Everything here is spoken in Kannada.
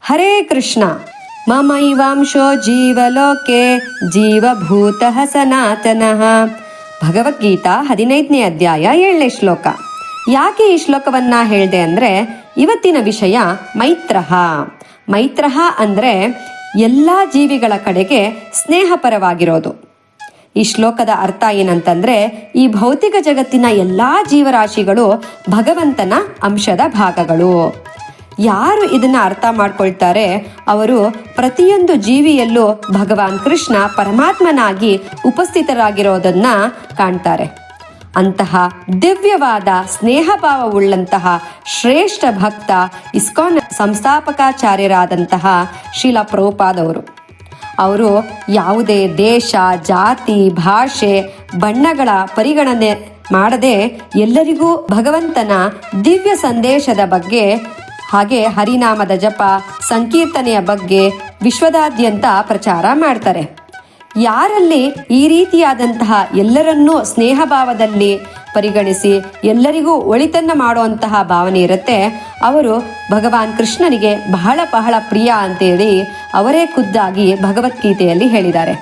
ಹರೇ ಕೃಷ್ಣ. ಮಮೈವಾಂಶೋ ಜೀವಲೋಕೆ ಜೀವಭೂತ ಸನಾತನಃ. ಭಗವದ್ಗೀತಾ ಹದಿನೈದನೇ ಅಧ್ಯಾಯ ಏಳನೇ ಶ್ಲೋಕ. ಯಾಕೆ ಈ ಶ್ಲೋಕವನ್ನ ಹೇಳಿದೆ ಅಂದ್ರೆ ಇವತ್ತಿನ ವಿಷಯ ಮೈತ್ರಃ ಮೈತ್ರಃ ಅಂದ್ರೆ ಎಲ್ಲ ಜೀವಿಗಳ ಕಡೆಗೆ ಸ್ನೇಹಪರವಾಗಿರೋದು. ಈ ಶ್ಲೋಕದ ಅರ್ಥ ಏನಂತಂದ್ರೆ ಈ ಭೌತಿಕ ಜಗತ್ತಿನ ಎಲ್ಲಾ ಜೀವರಾಶಿಗಳು ಭಗವಂತನ ಅಂಶದ ಭಾಗಗಳು. ಯಾರು ಇದನ್ನ ಅರ್ಥ ಮಾಡ್ಕೊಳ್ತಾರೆ? ಅವರು ಪ್ರತಿಯೊಂದು ಜೀವಿಯಲ್ಲೂ ಭಗವಾನ್ ಕೃಷ್ಣ ಪರಮಾತ್ಮನಾಗಿ ಉಪಸ್ಥಿತರಾಗಿರೋದನ್ನ ಕಾಣ್ತಾರೆ. ಅಂತಹ ದಿವ್ಯವಾದ ಸ್ನೇಹಭಾವವುಳ್ಳಂತಹ ಶ್ರೇಷ್ಠ ಭಕ್ತ ಇಸ್ಕಾನ್ ಸಂಸ್ಥಾಪಕಾಚಾರ್ಯರಾದಂತಹ ಶಿಲಾ ಪ್ರಭುಪಾದವರು ಅವರು ಯಾವುದೇ ದೇಶ, ಜಾತಿ, ಭಾಷೆ, ಬಣ್ಣಗಳ ಪರಿಗಣನೆ ಮಾಡದೆ ಎಲ್ಲರಿಗೂ ಭಗವಂತನ ದಿವ್ಯ ಸಂದೇಶದ ಬಗ್ಗೆ ಹಾಗೆ ಹರಿನಾಮದ ಜಪ, ಸಂಕೀರ್ತನೆಯ ಬಗ್ಗೆ ವಿಶ್ವದಾದ್ಯಂತ ಪ್ರಚಾರ ಮಾಡ್ತಾರೆ. ಯಾರಲ್ಲಿ ಈ ರೀತಿಯಾದಂತಹ ಎಲ್ಲರನ್ನೂ ಸ್ನೇಹಭಾವದಲ್ಲಿ ಪರಿಗಣಿಸಿ ಎಲ್ಲರಿಗೂ ಒಳಿತನ್ನ ಮಾಡುವಂತಹ ಭಾವನೆ ಇರುತ್ತೆ, ಅವರು ಭಗವಾನ್ ಕೃಷ್ಣನಿಗೆ ಬಹಳ ಬಹಳ ಪ್ರಿಯ ಅಂತೇಳಿ ಅವರೇ ಖುದ್ದಾಗಿ ಭಗವದ್ಗೀತೆಯಲ್ಲಿ ಹೇಳಿದ್ದಾರೆ.